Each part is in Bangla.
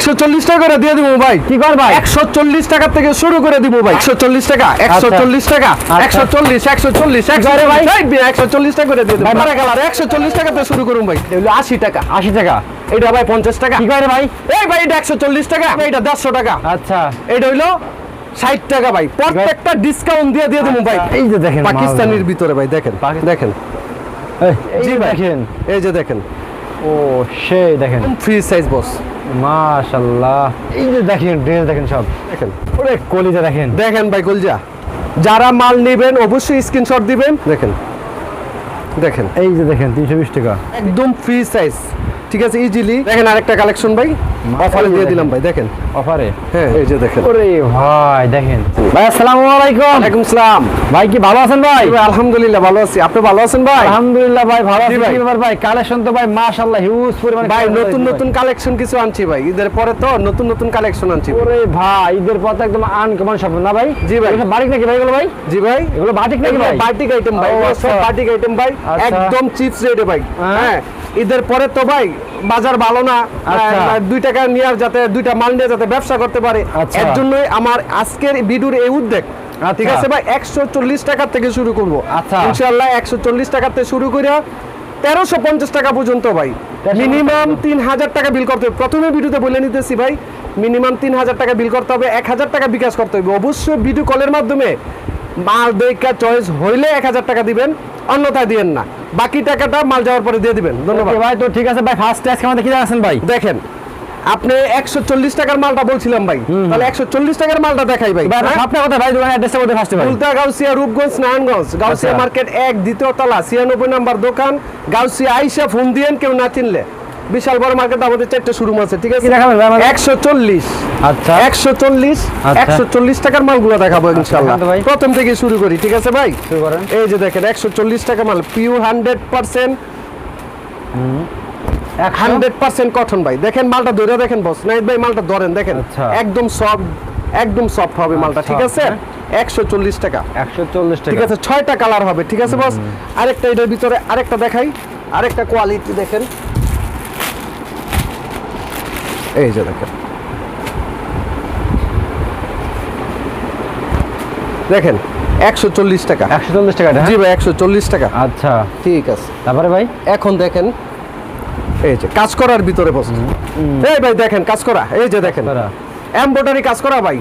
একশো চল্লিশ টাকা করে দিয়ে দিব ভাই। কি কর ভাই? একশো চল্লিশ টাকা থেকে শুরু করে দিব ভাই। একশো চল্লিশ টাকা একশো চল্লিশ টাকা একশো চল্লিশ একশো চল্লিশ একশো ভাই? একশো চল্লিশ টাকা করে দিয়ে দেবো। একশো চল্লিশ টাকা শুরু করুন ভাই। আশি টাকা। আশি টাকা। এটা ভাই পঞ্চাশ টাকা। কি করে ভাই? এই ভাই এটা একশো চল্লিশ টাকা এটা দেড়শো টাকা। আচ্ছা। এটা হইল ষাট টাকা ভাই। প্রত্যেকটা ডিসকাউন্ট দিয়ে দিয়ে দেবো ভাই। এই যে দেখেন পাকিস্তানির ভিতরে ভাই দেখেন দেখেন। জি দেখেন। এই যে দেখেন। ও সেই দেখেন। ফ্রি সাইজ বস মাশাল্লাহ এই যে দেখেন ড্রেস দেখেন সব। দেখেন ওরে কলিজা দেখেন। দেখেন ভাই কলিজা। যারা মাল নেবেন অবশ্যই স্ক্রিনশট দিবেন। দেখেন দেখেন। এই যে দেখেন তিনশো বিশ টাকা। একদম ফ্রি সাইজ ঠিক আছে ইজিলি দেখেন আরেকটা কালেকশন ভাই। অফারে দিয়ে দিলাম ভাই দেখেন। অফারে হ্যাঁ এই যে দেখেন। ওরে ভাই দেখেন। ভাই আসসালামু আলাইকুম। ওয়ালাইকুম সালাম। ভাই কি ভালো আছেন ভাই? ভাই আলহামদুলিল্লাহ ভালো আছি। আপনি ভালো আছেন ভাই? আলহামদুলিল্লাহ ভাই ভালো আছি। কি ভাই? কালেকশন তো ভাই মাশাআল্লাহ হিউজ পরিমাণে ভাই নতুন নতুন কালেকশন কিছু আনছি ভাই। ঈদের পরে তো নতুন নতুন কালেকশন আনছি ওরে ভাই ঈদের পর তো একদম আনকমন শপ না ভাই? জি ভাই। এগুলো বাটিক নাকি ভাই এগুলো ভাই? জি ভাই। এগুলো বাটিক নাকি ভাই? বাটিক আইটেম ভাই। সব। বাটিক আইটেম ভাই। একদম চিপস রেটে ভাই। হ্যাঁ। ঈদের পরে তো ভাই বাজার ভালো না। আচ্ছা। টাকা নিয়ে যাতে দুইটা মাল নিয়ে যাতে ব্যবসা করতে পারে। আচ্ছা। এর জন্যই আমার আজকের ভিডিওর এই উদ্যোগ। ঠিক আচ্ছা। আছে ভাই? একশো চল্লিশ টাকা থেকে শুরু করব। আচ্ছা। ইনশাল্লাহ একশো চল্লিশ টাকা থেকে শুরু করে তেরোশো পঞ্চাশ টাকা পর্যন্ত ভাই। মিনিমাম তিন হাজার টাকা বিল করতে হবে। প্রথমে ভিডিওতে বলে নিতেছি ভাই মিনিমাম তিন হাজার টাকা বিল করতে হবে এক হাজার টাকা বিকাশ করতে হবে। অবশ্যই ভিডিও কলের মাধ্যমে মাল দেখা চয়েস হইলে এক হাজার টাকা দিবেন অন্যথায় দিবেন না। বাকি টাকাটা মাল যাওয়ার পরে দিয়ে দিবেন। ধন্যবাদ। ভাই তো ঠিক আছে ভাই ফার্স্ট আজকে আমাদের কি জানাচ্ছেন ভাই? দেখেন আপনি একশো চল্লিশ টাকার মালটা বলছিলাম ভাই। তাহলে একশো চল্লিশ টাকার মালটা দেখাই ভাই। হ্যাঁ? আপনার কথা ভাই দোকানের অ্যাড্রেসটা বলতে ফার্স্টে ভাই। ফুলতা গাউসিয়া রূপগঞ্জ নারায়ণগঞ্জ। গাউসিয়া আচ্ছা। মার্কেট এক দ্বিতীয় তলা ছিয়ানব্বই নাম্বার দোকান। গাউসিয়া আইসা ফোন দিয়েন কেউ না চিনলে। বিশাল বড় মার্কেট আমাদের চারটে শোরুম আছে ঠিক আছে? একশো চল্লিশ। আচ্ছা। একশো চল্লিশ আচ্ছা। একশো চল্লিশ টাকার মালগুলো দেখাবো ইনশাল্লাহ ভাই। প্রথম থেকে শুরু করি ঠিক আছে ভাই? করেন। এই যে দেখেন একশো চল্লিশ টাকা মাল pure hundred percent hundred percent cotton ভাই। দেখেন মালটা ধরে দেখেন বস নাইট ভাই মালটা ধরেন দেখেন। আচ্ছা। একদম সফট একদম সফট হবে মালটা ঠিক আচ্ছা, আছে একশো চল্লিশ টাকা। একশো চল্লিশ ঠিক টাকা। আছে ছয়টা কালার হবে ঠিক আছে বস আরেকটা এটার ভিতরে আরেকটা দেখাই। আরেকটা কোয়ালিটি দেখেন। এই যে দেখেন। দেখেন একশো চল্লিশ টাকা। একশো চল্লিশ টাকা জি হ্যাঁ? ভাই একশো চল্লিশ টাকা। আচ্ছা। ঠিক আছে। তারপরে ভাই? এখন দেখেন এই যে কাজ করার ভিতরে বস। এই ভাই দেখেন কাজ করা এই যে দেখেন। এমব্রয়ডারি কাজ করা ভাই।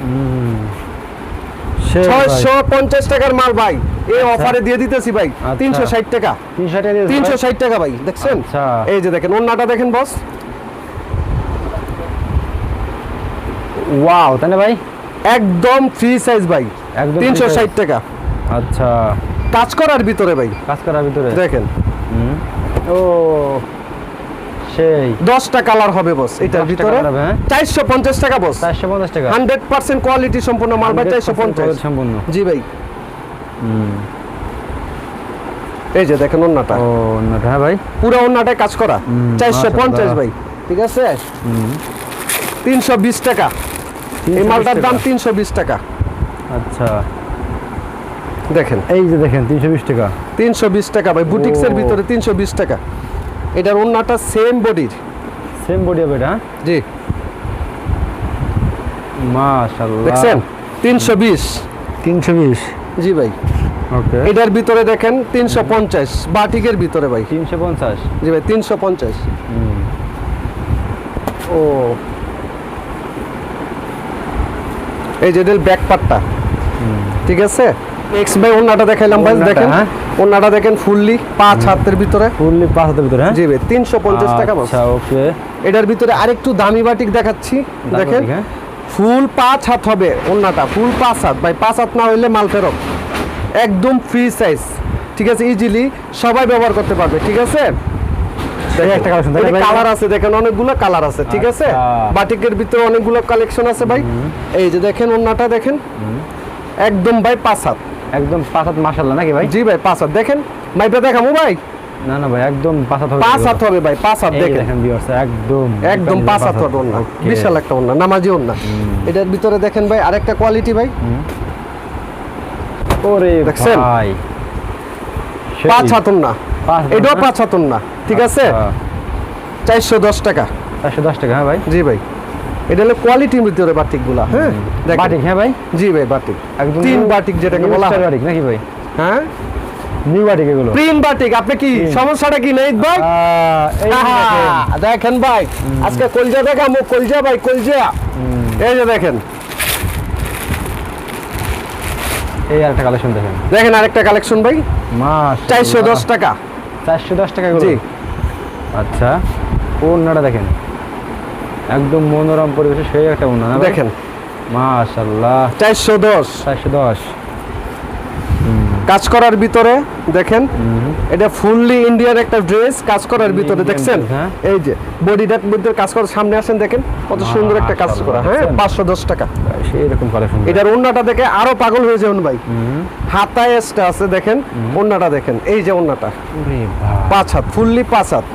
ছয়শো পঞ্চাশ টাকার মাল ভাই। এই অফারে দিয়ে দিতেছি ভাই। আচ্ছা। তিনশো ষাট টাকা। তিনশো ষাট টাকা ভাই। দেখছেন? আচ্ছা। এই যে দেখেন অন্যটা দেখেন বস। ওয়াও তাই ভাই? একদম ফ্রি সাইজ ভাই। তিনশো ষাট টাকা। আচ্ছা। কাজ করার ভিতরে ভাই। কাজ করার ভিতরে। দেখেন। ও সেই। দশটা কালার হবে বস এটার ভিতরে। colour হবে, হ্যাঁ? চারশো পঞ্চাশ টাকা বস চারশো পঞ্চাশ টাকা। হান্ড্রেড পার্সেন্ট কোয়ালিটি সম্পূর্ণ মাল ভাই চারশো পঞ্চাশ। সম্পূর্ণ। জি ভাই। এই যে দেখেন অন্যটা ও না হ্যাঁ ভাই। পুরো অন্যটায় কাজ করা। চারশো পঞ্চাশ মাশাআল্লাহ। ভাই ঠিক আছে? তিনশো বিশ টাকা। এই মালটার দাম টাকা। তিনশো বিশ টাকা। আচ্ছা। দেখেন। এই যে দেখেন তিনশো বিশ টাকা। তিনশো বিশ টাকা ভাই বুটিক্সের। ভিতরে তিনশো বিশ টাকা। এটার অন্যটা সেম বডির সেম বডি হবে এটা হ্যাঁ? জি। মাশাআল্লাহ। দেখছেন? বিশ। তিনশো বিশ। জি ভাই। ওকে। এটার ভিতরে দেখেন তিনশো পঞ্চাশ। বাটিকের ভিতরে ভাই। তিনশো পঞ্চাশ। জি ভাই তিনশো পঞ্চাশ। ও। এই যে ব্যাক পার্টটা ঠিক আছে? নেক্সট ভাই অন্যটা দেখাইলাম ভাই দেখেন। হ্যাঁ? অন্যটা দেখেন ফুললি পাঁচ হাতের ভিতরে। ফুললি পাঁচ হাতের ভিতরে হ্যাঁ? জি ভাই তিনশো পঞ্চাশ টাকা আচ্ছা ওকে। এটার ভিতরে আরেকটু দামি বাটিক দেখাচ্ছি দেখেন। হ্যাঁ? ফুল পাঁচ হাত হবে অন্যটা ফুল পাঁচ হাত। ভাই পাঁচ হাত না হইলে মাল ফেরত। একদম ফ্রি সাইজ ঠিক আছে? ইজিলি সবাই ব্যবহার করতে পারবে ঠিক আছে? কালার আছে দেখেন অনেকগুলো কালার আছে ঠিক আছে? আচ্ছা। বাটিকের ভিতরে অনেকগুলো কালেকশন আছে ভাই। এই যে দেখেন অন্যটা দেখেন। একদম ভাই পাঁচ হাত। একদম পাঁচ হাত নাকি ভাই? জি ভাই পাঁচ হাত। দেখেন মাইপে দেখামু ভাই। না না ভাই একদম পাঁচ হাত হবে পাঁচ হাত হবে ভাই পাঁচ হাত দেখেন। দেখেন viewers, একদম একদম পাঁচ হাত হবে ওন্না বিশাল একটা ওন্না নামাজি ওন্না এটার ভিতরে দেখেন ভাই আরেকটা কোয়ালিটি ভাই। ওরে দেখছেন? ভাই। সেই। পাঁচ হাত ওন্না এটাও না? পাঁচ হাত ওন্না ঠিক আছে? আচ্ছা। চারশো দশ টাকা। চারশো দশ টাকা হ্যাঁ ভাই? জি ভাই। এটা হলো কোয়ালিটির ভিতরে বাটিকগুলা হ্যাঁ? দেখেন। বাটিক হ্যাঁ ভাই? জি ভাই বাটিক একদম তিন বাটিক যেটাকে বলা হয়। বাটিক নাকি ভাই? হ্যাঁ? নিউ বাটিক এগুলো। প্রিন্ট বাটিক আপনি কি সমস্যাটা কি নেই ভাই দেখেন। ভাই আজকে কলজা দেখামো কলজা ভাই কলজা। এই যে দেখেন। এই আরেকটা কালেকশন দেখেন। দেখেন আরেকটা কালেকশন ভাই। মাস চারশো দশ টাকা। চারশো দশ টাকা জি। আচ্ছা ওনাটা দেখেন। একদম মনোরম পরিবেশে সেই একটা ওনা না ভাই? দেখেন। মাশাল্লাহ চারশো দশ। চারশো দশ। কাজ করার ভিতরে দেখেন এটা ফুললি ইন্ডিয়ান একটা ড্রেস কাজ করার ভিতরে দেখছেন? হ্যাঁ। এই যে বডিটার মধ্যে কাজ করার সামনে আসেন দেখেন কত সুন্দর একটা কাজ করা হ্যাঁ পাঁচশো দশ টাকা। সেই রকম কালেকশন এটার ওন্নাটা দেখে আরও পাগল হয়ে যাবেন ভাই। হাতায় এসটা আছে দেখেন ওন্নাটা দেখেন এই যে ওন্নাটা। পাঁচ হাত ফুললি পাঁচ হাত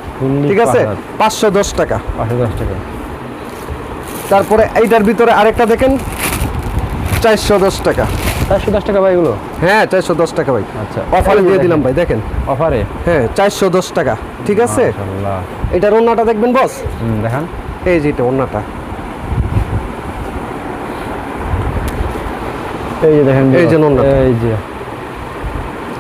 ঠিক আছে? পাঁচশো দশ টাকা। পাঁচশো দশ টাকা। তারপরে এইটার ভিতরে আরেকটা দেখেন চারশো দশ টাকা। চারশো দশ টাকা ভাই এগুলো? হ্যাঁ চারশো দশ টাকা ভাই। আচ্ছা। অফারে দিয়ে দিলাম ভাই দেখেন। অফারে? হ্যাঁ চারশো দশ টাকা ঠিক আছে। এটার ওন্নাটা দেখবেন বস? দেখান। এই যে এটা ওন্নাটা। এই যে দেখেন এই যে নোনটা। এই যে।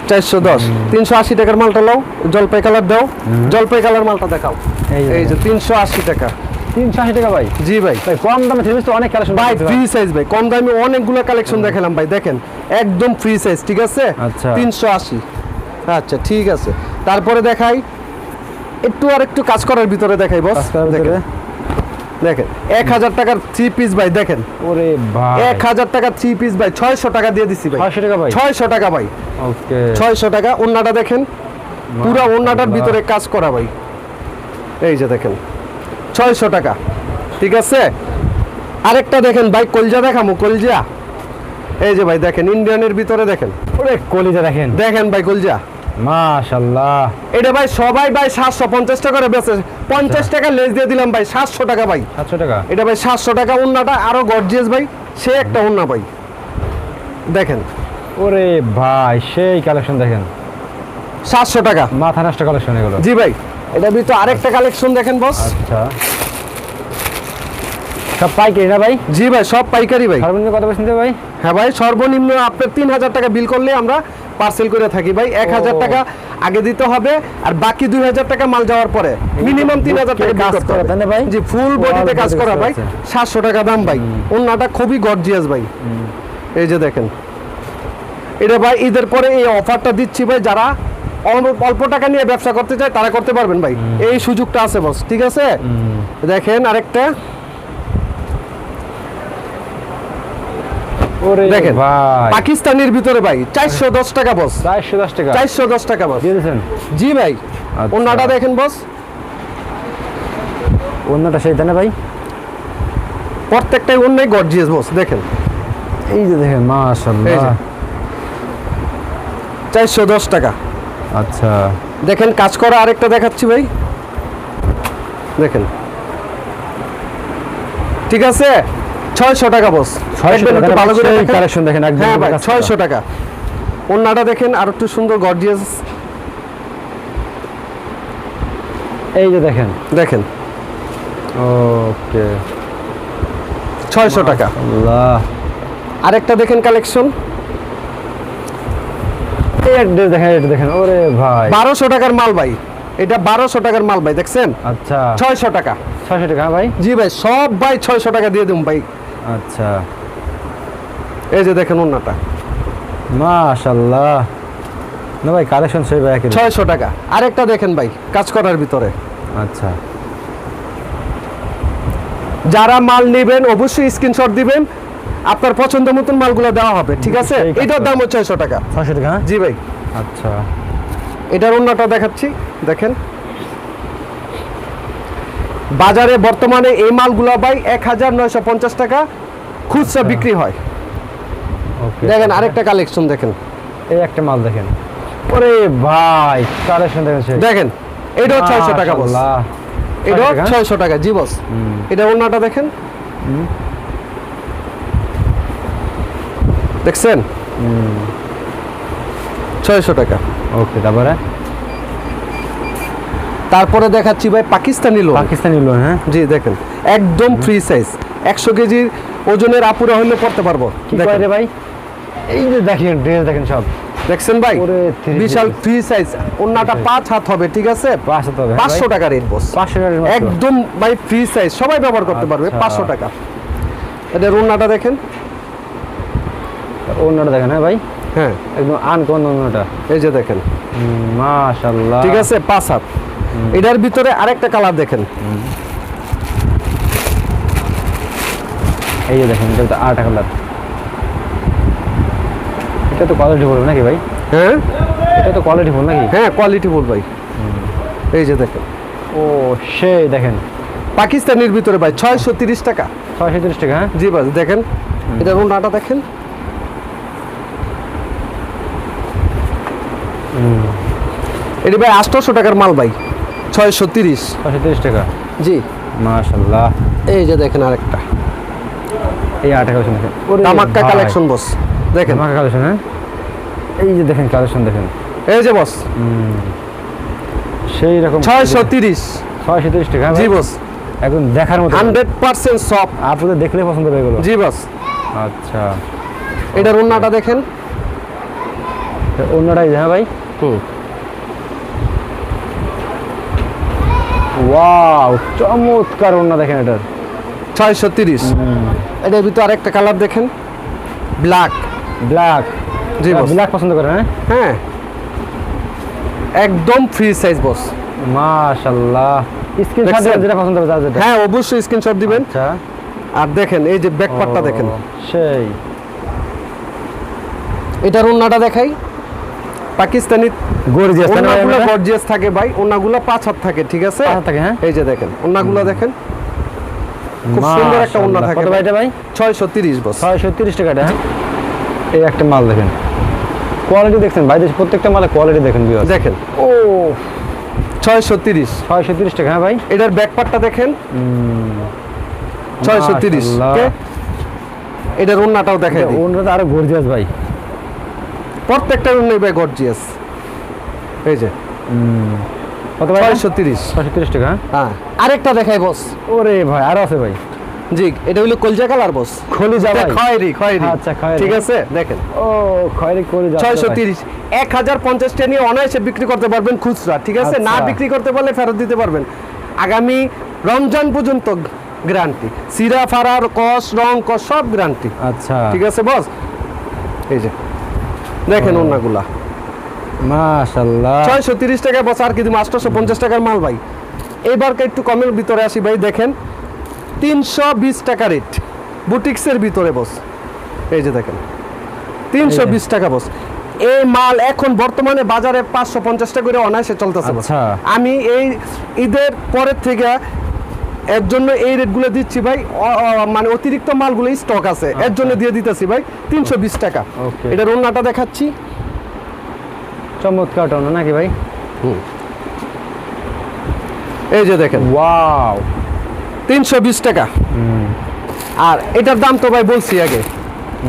চারশো দশ তিনশো আশি টাকার মালটা লাও জলপাই কালার দাও জলপাই কালার মালটা দেখাও। এই এই যে তিনশো আশি টাকা। তিনশো আশি টাকা ভাই। জি ভাই। ভাই কম দামে থ্রি তো অনেক কালেকশন ভাই ফ্রি সাইজ ভাই। কম দামে অনেকগুলো কালেকশন দেখালাম ভাই দেখেন। একদম ফ্রি সাইজ ঠিক আছে? আচ্ছা। তিনশো আশি। আচ্ছা ঠিক আছে। তারপরে দেখাই একটু আর একটু কাজ করার ভিতরে দেখাই বস দেখেন। দেখেন এক হাজার টাকার থ্রি পিস ভাই দেখেন। ওরে ভাই। এক হাজার টাকা থ্রি পিস ভাই ছয়শো টাকা দিয়ে দিছি ভাই। ছয়শো টাকা ভাই? ছয়শো টাকা ভাই। ওকে। ছয়শো টাকা ওন্নাটা দেখেন। পুরো ওন্নাটার মাশাআল্লাহ। ভিতরে কাজ করা ভাই। এই যে দেখেন। ছয়শো টাকা। ঠিক আছে? আরেকটা দেখেন ভাই কলজা দেখামো কলজা। এই যে ভাই দেখেন ইন্ডিয়ানের ভিতরে দেখেন। ওরে কলিজা দেখেন। দেখেন ভাই কলজা। মাশাআল্লাহ এটা ভাই সবাই ভাই সাতশো পঞ্চাশ টাকা করে বেচে পঞ্চাশ টাকা লেস দিয়ে দিলাম ভাই সাতশো টাকা ভাই। সাতশো টাকা? এটা ভাই সাতশো টাকা উন্নাটা আরও গর্জিয়াস ভাই সে একটা উন্না ভাই। দেখেন। ওরে ভাই সেই কালেকশন দেখেন। সাতশো টাকা। মাথা নষ্ট কালেকশন এগুলো। জি ভাই। এটা ভিতরে আরেকটা কালেকশন দেখেন বস আচ্ছা। সব পাইকারি না ভাই? জি ভাই সব পাইকারি ভাই। সর্বনিম্ন কত পয়সা নিতে ভাই? হ্যাঁ ভাই সর্বনিম্ন আপনার তিন হাজার টাকা বিল করলে আমরা পার্সেল করে থাকি ভাই। এক হাজার। টাকা আগে দিতে হবে আর বাকি দুই হাজার টাকা মাল যাওয়ার পরে। মিনিমাম তিন হাজার টাকা কাজ করা, তাই ভাই? জি ফুল বডিতে কাজ করা ভাই। আছে। সাতশো টাকা দাম ভাই। ওনাটা খুবই গর্জিয়াস ভাই। এই যে দেখেন। এটা ভাই ঈদের পরে এই অফারটা দিচ্ছি ভাই যারা অল্প- টাকা নিয়ে ব্যবসা করতে চায় তারা করতে পারবেন ভাই। এই সুযোগটা আছে বস ঠিক আছে? দেখেন আরেকটা। দেখেন। পাকিস্তানের ভিতরে ভাই চারশো দশ টাকা বস চারশো দশ টাকা। চারশো দশ টাকা বস জি ভাই আচ্ছা। ওনাটা দেখেন বস অন্যটা সেই না ভাই? প্রত্যেকটাই অন্যায় গর্জিয়াস বস দেখেন। এই যে দেখেন মাশাআল্লাহ। চারশো দশ টাকা। আচ্ছা। দেখেন কাজ করা আরেকটা দেখাচ্ছি ভাই। দেখেন। ঠিক আছে? ছয়শো টাকা বস ভালো করে দেখেন। কালেকশন দেখেন হ্যাঁ ভাই ছয়শো টাকা। ওনাটা দেখেন আর একটু সুন্দর গর্জিয়াস এই যে দেখেন। দেখেন। ওকে। ছয়শো টাকা। আল্লাহ আরেকটা দেখেন কালেকশন এই এক ড্রেস দেখেন এটা দেখেন ওরে ভাই। টাকার মাল ভাই। এটা টাকার মাল ভাই দেখছেন? আচ্ছা। ছয়শো টাকা। ছয়শো টাকা হ্যাঁ ভাই? জি ভাই সব ভাই ছয়শো টাকা দিয়ে ভাই। আচ্ছা। এই যে দেখেন মাশাআল্লাহ। না ভাই কালেকশন সেই ভাই একই ছয়শো টাকা। আরেকটা দেখেন ভাই কাজ করার ভিতরে। আচ্ছা। যারা মাল নেবেন অবশ্যই স্ক্রিনশট দিবেন। আপনার পছন্দ মতন মালগুলো দেওয়া হবে ঠিক আছে? এটার দাম হচ্ছে ছয়শো টাকা। ছয়শো টাকা হ্যাঁ? জি ভাই। আচ্ছা। এটার অন্যটা দেখাচ্ছি দেখেন। বাজারে বর্তমানে এই মালগুলো ভাই এক হাজার নয়শো পঞ্চাশ টাকা খুচরা বিক্রি হয়। ওকে। দেখেন আরেকটা কালেকশন দেখেন। এই একটা মাল দেখেন। ওরে ভাই কালেকশন দেখেন দেখেন এটাও ছয়শো টাকা বস। মাশাআল্লাহ। এটাও ছয়শো টাকা? জি বস। এটা অন্যটা দেখেন। দেখছেন? ছয়শো টাকা। ওকে তারপরে? তারপরে দেখাচ্ছি ভাই পাকিস্তানি লোন। পাকিস্তানি লোন হ্যাঁ? জি দেখেন। একদম ফ্রি সাইজ একশো কেজির ওজনের আপুরা হলে পড়তে পারব। রে ভাই? এই যে দেখেন ড্রেস দেখেন সব। দেখছেন ভাই? বিশাল ফ্রি সাইজ ওনাটা পাঁচ হাত হবে ঠিক আছে? পাঁচশো তো হবে পাঁচশো টাকা রেট বস পাঁচশো টাকা একদম ভাই ফ্রি সাইজ সবাই ব্যবহার করতে পারবে আচ্ছা। পাঁচশো টাকা। এটা রুনাটা দেখেন। অন্যটা দেখেন হ্যাঁ ভাই? হ্যাঁ। একদম আনকন অন্যটা। এই যে দেখেন। মাশাল্লাহ ঠিক আছে পাঁচ হাত। এটার ভিতরে আরেকটা কালার দেখেন। এই যে দেখেন এটা আট কালার। এটা তো কোয়ালিটি ফুল নাকি ভাই? হ্যাঁ? এটা তো কোয়ালিটি ফুল নাকি? হ্যাঁ কোয়ালিটি বল ভাই। এই যে দেখেন। ও সেই দেখেন। পাকিস্তানের ভিতরে ভাই ছয়শো তিরিশ টাকা। ছয়শো তিরিশ টাকা হ্যাঁ? জি ভাই দেখেন। এটা রুনাটা দেখেন। এটি ভাই আটশোশো টাকার মাল ভাই ছয়শো তিরিশ। ছয়শো তিরিশ টাকা? জি। মাশাল্লাহ। এই যে দেখেন আরেকটা। এই আট কালেকশন দেখেন। তামাক্কা কালেকশন বস দেখেন। তামাক্কা কালেকশন হ্যাঁ? এই যে দেখেন কালেকশন দেখেন। এই যে বস সেই রকম ছয়শো তিরিশ। ছয়শো তিরিশ টাকা হ্যাঁ জি বস একদম দেখার মতো। হান্ড্রেড পার্সেন্ট সব আপনাদের দেখলে পছন্দ হবে এগুলো। জি বস আচ্ছা। এটার অন্যটা দেখেন। অন্যটাই হ্যাঁ ভাই? ওয়াও চমৎকার অন্য দেখেন এটার। ছয়শো তিরিশ। এটার ভিতরে আরেকটা কালার দেখেন। ব্ল্যাক ব্ল্যাক জি। ব্ল্যাক পছন্দ করেন হ্যাঁ? হ্যাঁ। একদম ফ্রি সাইজ বস মাশাল্লাহ স্ক্রিন শট দেখছেন? যেটা পছন্দ হবে যেটা। হ্যাঁ অবশ্যই স্ক্রিনশট দিবেন। আচ্ছা। আর দেখেন এই যে ব্যাক পার্টটা দেখেন। সেই। এটার ওন্নাটা দেখাই। পাকিস্তানি গর্জিয়াস ওন্নাগুলো গর্জিয়াস থাকে ভাই ওন্নাগুলো পাঁচ হাত থাকে ঠিক আছে? থাকে হ্যাঁ? এই যে দেখেন ওন্নাগুলো দেখেন। খুব সুন্দর একটা মাশাআল্লাহ। থাকে কত ভাই এটা ভাই? ছয়শো তিরিশ বস ছয়শো তিরিশ টাকা এটা হ্যাঁ? এই একটা মাল দেখেন। কোয়ালিটি দেখছেন ভাই প্রত্যেকটা মালে কোয়ালিটি দেখেন বিয়ার দেখেন। ও। ছয়শো তিরিশ। ছয়শো তিরিশ টাকা হ্যাঁ ভাই? এটার ব্যাক পার্টটা দেখেন। ছয়শো তিরিশ মাশাআল্লাহ। এটার ওন্নাটাও দেখাই দিই। অন্যটা আরও গর্জিয়াস ভাই। প্রত্যেকটা ওন্নাই ভাই গর্জিয়াস এই যে। কত ভাই? ছয়শো তিরিশ। ছয়শো তিরিশ টাকা হ্যাঁ? হ্যাঁ। আরেকটা দেখাই বস ওরে ভাই আরও আছে ভাই। জি এটা হলো কলজা কালার বস খলি যা ভাই। খয়েরি খয়েরি। আচ্ছা, খয়েরি। ঠিক আছে? দেখেন। ও খয়েরি করে। তিরিশ। এক হাজার পঞ্চাশটা নিয়ে অনায়াসে বিক্রি করতে পারবেন খুচরা ঠিক আছে? না আচ্ছা। বিক্রি করতে পারলে ফেরত দিতে পারবেন। আগামী রমজান পর্যন্ত গ্যারান্টি। সিরা ফারার কস রং কস সব গ্যারান্টি। আচ্ছা। ঠিক আছে বস এই যে। দেখেন ওনাগুলা মাশাআল্লাহ। ছয়শো তিরিশ টাকায় বস আর কি দিব আটশোশো পঞ্চাশ টাকার মাল ভাই। এবার একটু কমের ভিতরে আসি ভাই দেখেন। তিনশো বিশ টাকা রেট। বুটিক্সের ভিতরে বস। এই যে দেখেন। তিনশো বিশ টাকা বস। এই মাল এখন বর্তমানে বাজারে পাঁচশো পঞ্চাশ টাকা করে অনায়াসে চলতেছে আচ্ছা। আমি এই ঈদের পরের থেকে এর জন্য এই রেটগুলো দিচ্ছি ভাই মানে অতিরিক্ত মালগুলো স্টক আছে। এর জন্য দিয়ে দিতেছি ভাই তিনশো বিশ টাকা. এটার অন্যটা দেখাচ্ছি। চমৎকার টন নাকি ভাই? এই যে দেখেন। ওয়াও তিনশো বিশ টাকা। আর এটার দাম তো ভাই বলছি আগে।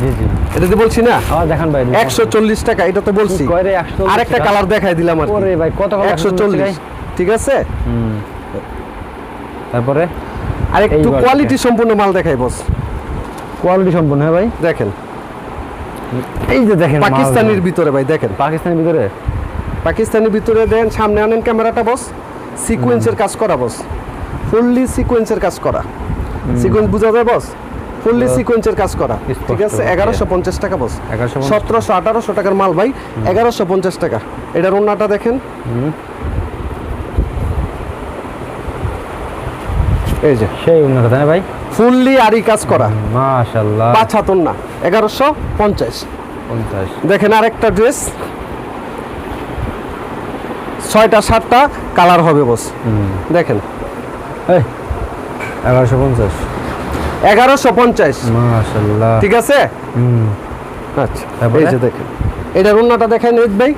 জি জি। এটা তো বলছি না? দেখান ভাই একশো চল্লিশ টাকা এটা তো বলছি। কি কয় রে, 140 আরেকটা কালার দেখাই দিলাম আর ওরে ভাই কত একশো চল্লিশ ঠিক আছে? তারপরে আর একটু কোয়ালিটি সম্পূর্ণ মাল দেখাই বস কোয়ালিটি সম্পূর্ণ হ্যাঁ ভাই? দেখেন। এই যে দেখেন পাকিস্তানের ভিতরে ভাই দেখেন। পাকিস্তানের ভিতরে? পাকিস্তানের ভিতরে দেন সামনে আনেন ক্যামেরাটা বস সিকোয়েন্সের কাজ করা বস ফুললি সিকোয়েন্সের কাজ করা। সিকোয়েন্স বুঝা যায় বস ফুললি সিকোয়েন্সের কাজ করা। ঠিক আছে? এগারোশো পঞ্চাশ টাকা বস 1150 সতেরোশো আঠারোশো টাকার মাল ভাই। এগারোশো পঞ্চাশ টাকা। এটার ওন্নাটা দেখেন। এই যে সেই উন্নত তাই না ভাই? ফুললি আরি কাজ করা। মাশাআল্লাহ পাঁচ ওন্না এগারোশো পঞ্চাশ। পঞ্চাশ। দেখেন আরেকটা ড্রেস। ছয়টা সাতটা কালার হবে বস। দেখেন। এগারোশো পঞ্চাশ। এগারোশো পঞ্চাশ। মাশাআল্লাহ ঠিক আছে? আচ্ছা এই যে দেখেন। এটার অন্যটা দেখেন ভাই।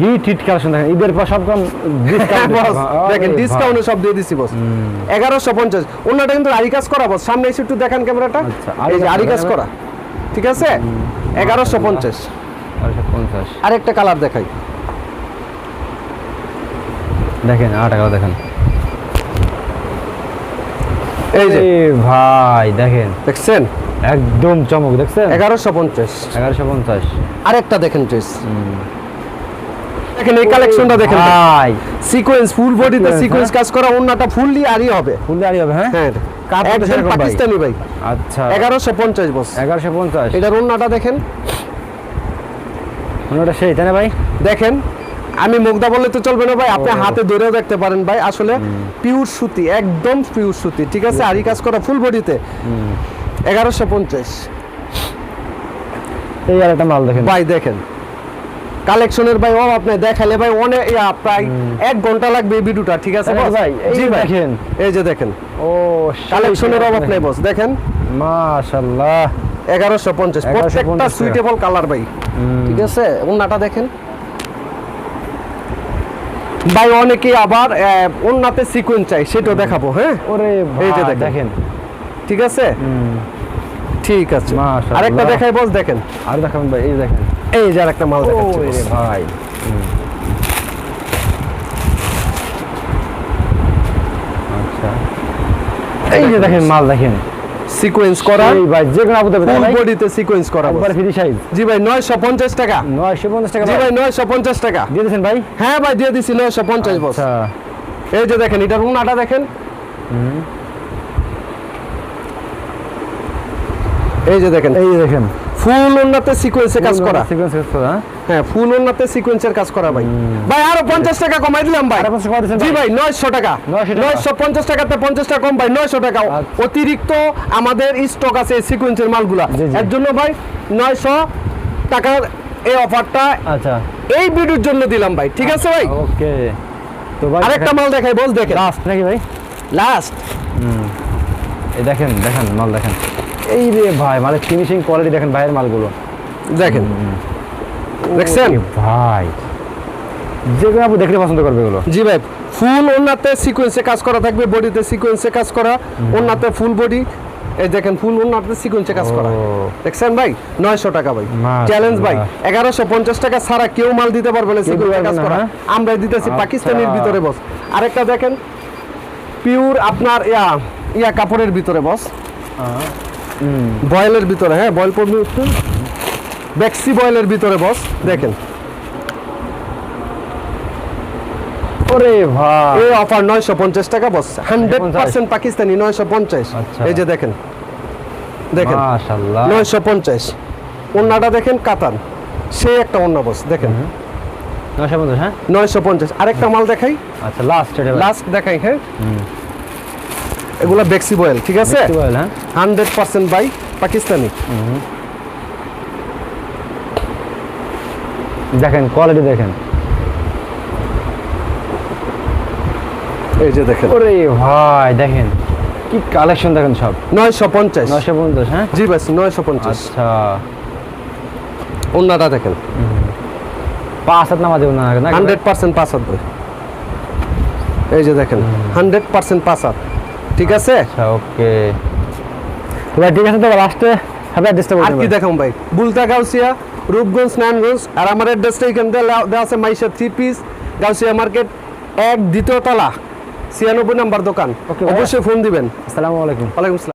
হিট হিট কালেকশন দেখেন। ঈদের পর সব কম বস দেখেন। ডিসকাউন্টে সব দিয়ে দিছি বস এগারোশো পঞ্চাশ। অন্যটা কিন্তু আরি কাজ করা বস সামনে এসে একটু দেখেন ক্যামেরাটা। আচ্ছা, এই যে আরি কাজ করা। ঠিক আছে? এগারোশো পঞ্চাশ। এগারোশো পঞ্চাশ। আরেকটা কালার দেখাই। দেখেন আট টাকা দেখেন। এই যে। ভাই দেখেন। দেখছেন? একদম চমক দেখছেন? এগারোশো পঞ্চাশ। এগারোশো পঞ্চাশ। আরেকটা দেখেন চয়েস দেখেন এই কালেকশনটা দেখেন। ভাই। সিকোয়েন্স ফুল বডিতে সিকোয়েন্স কাজ করা অন্যটা ফুললি আরই হবে। ফুললি দাঁড়িয়ে হবে হ্যাঁ? হ্যাঁ। একদম পাকিস্তানি ভাই। আচ্ছা। এগারোশো পঞ্চাশ বস এগারোশো পঞ্চাশ। এটার অন্যটা দেখেন। ওটা সেই তাই না ভাই? দেখেন আমি মুগ্ধা বললে তো চলবে না ভাই আপনি হাতে ধরেও দেখতে পারেন ভাই আসলে পিওর সুতি একদম পিওর সুতি ঠিক আছে? আরি কাজ করা ফুল বডিতে এগারোশো পঞ্চাশ। এই আর একটা মাল দেখেন। ভাই দেখেন। কালেকশনের ভাই ও আপনি দেখালে ভাই অনেক প্রায় এক ঘণ্টা লাগবে এই ভিডিওটা ঠিক আছে boss? ভাই? জি ভাই। দেখেন। এই যে দেখেন। ও কালেকশনের অভাব নেই বস দেখেন। পঞ্চাশ 1150 প্রত্যেকটা। সুইটেবল কালার ভাই ঠিক আছে? ওনাটা দেখেন। ভাই অনেকে আবার ওনাতে সিকোয়েন্স চাই সেটাও দেখাবো হ্যাঁ? ওরে এই যে। দেখেন। ঠিক আছে? ঠিক আছে। আরেকটা দেখাই বস দেখেন। আর দেখাবেন ভাই এই দেখেন। এই যে আরেকটা মাল দেখাচ্ছি ভাই। আচ্ছা। এই যে দেখেন মাল দেখেন। সিকোয়েন্স করা। এই ভাই যে কোনো আবুতে ফুল বডিতে সিকোয়েন্স করা। একবার ফ্রি সাইজ জি ভাই নয়শো পঞ্চাশ টাকা। নয়শো পঞ্চাশ টাকা জি ভাই। ভাই নয়শো পঞ্চাশ টাকা। দিয়ে দিয়েছেন ভাই? হ্যাঁ ভাই দিয়ে দিছি নয়শো পঞ্চাশ বস। আচ্ছা। এই যে দেখেন এটার উনাটা দেখেন। এই যে দেখেন এই যে দেখেন ফুল উন্নতে সিকোয়েন্সে কাজ করা। সিকোয়েন্স কাজ করা হ্যাঁ? হ্যাঁ ফুল উন্নতে সিকোয়েন্সের কাজ করা ভাই। ভাই আরও পঞ্চাশ টাকা কমাই দিলাম ভাই। 50 জি ভাই? ভাই নয়শো টাকা। 900 টাকা। নয়শো পঞ্চাশ টাকাতে পঞ্চাশ টাকা কম ভাই নয়শো টাকা। আচ্ছা। অতিরিক্ত আমাদের স্টক আছে সিকোয়েন্সের মালগুলা। এর জন্য ভাই নয়শো টাকার এই অফারটা আচ্ছা। এই ভিডিওর জন্য দিলাম ভাই ঠিক আছে ভাই? ওকে। তো ভাই আরেকটা মাল দেখাই বল দেখেন। লাস্ট নাকি ভাই? লাস্ট এই দেখেন দেখেন মাল দেখেন। এই রে ভাই মালের ফিনিশিং কোয়ালিটি দেখেন ভাইয়ের মালগুলো। দেখেন। দেখছেন? ভাই। যেগুলো আপনি দেখলে পছন্দ করবে এগুলো। জি ভাই ফুল ওনাতে সিকোয়েন্সে কাজ করা থাকবে বডিতে সিকোয়েন্সে কাজ করা ওনাতে ফুল বডি এই দেখেন ফুল ওনাতে সিকোয়েন্সে কাজ করা। দেখছেন ভাই? নয়শো টাকা ভাই। চ্যালেঞ্জ ভাই এগারোশো পঞ্চাশ টাকা ছাড়া কেউ মাল দিতে পারবে না সিকোয়েন্সে কাজ করা। হ্যাঁ? আমরা দিতেছি আচ্ছা। পাকিস্তানের ভিতরে বস আরেকটা দেখেন পিওর আপনার ইয়া ইয়া কাপড়ের ভিতরে বস বয়েলের ভিতরে হ্যাঁ বয়েল পড়বে একটু। ব্যাক্সি বয়েলের ভিতরে বস দেখেন। ওরে ভাই। এই অফার নয়শো পঞ্চাশ টাকা বস হান্ড্রেড পার্সেন্ট পাকিস্তানি নয়শো পঞ্চাশ। আচ্ছা। এই যে দেখেন দেখেন। মাশাআল্লাহ। নয়শো পঞ্চাশ। ওন্নাটা দেখেন কাতান। সে একটা ওন্না বস দেখেন। নশো পঞ্চাশ হ্যাঁ? নয়শো পঞ্চাশ। আরেকটা মাল দেখাই। আচ্ছা লাস্ট এটা লাস্ট দেখাই হ্যাঁ। এগুলা বেক্সি বয়েল ঠিক আছে? হ্যাঁ। Hundred percent by Pakistani. দেখেন কোয়ালিটি দেখেন। এই যে দেখেন। ওরে ভাই দেখেন কি কালেকশন দেখেন সব। নয়শো পঞ্চাশ। নশো পঞ্চাশ হ্যাঁ? জি বাস নয়শো পঞ্চাশ। আচ্ছা। ওন্নাটা দেখেন। পাঁচ হাত নামা দেবেন না হান্ড্রেড পার্সেন্ট পাঁচ হাত। এই যে দেখেন হান্ড্রেড পার্সেন্ট পাঁচ হাত। ঠিক আছে? আচ্ছা ওকে। ভাই ঠিক আছে তো লাস্টে হবে অ্যাড্রেসটা আর কি ভাই। দেখাম ভাই? বুলতা গাউসিয়া রূপগঞ্জ নারায়ণগঞ্জ আর আমার অ্যাড্রেসটা এখান থেকে দেওয়া আছে Maisha three piece Gausia market এক দ্বিতীয় তলা ছিয়ানব্বই নাম্বার দোকান। অবশ্যই ফোন দিবেন। আসসালামু আলাইকুম। ওয়ালাইকুম আসসালাম।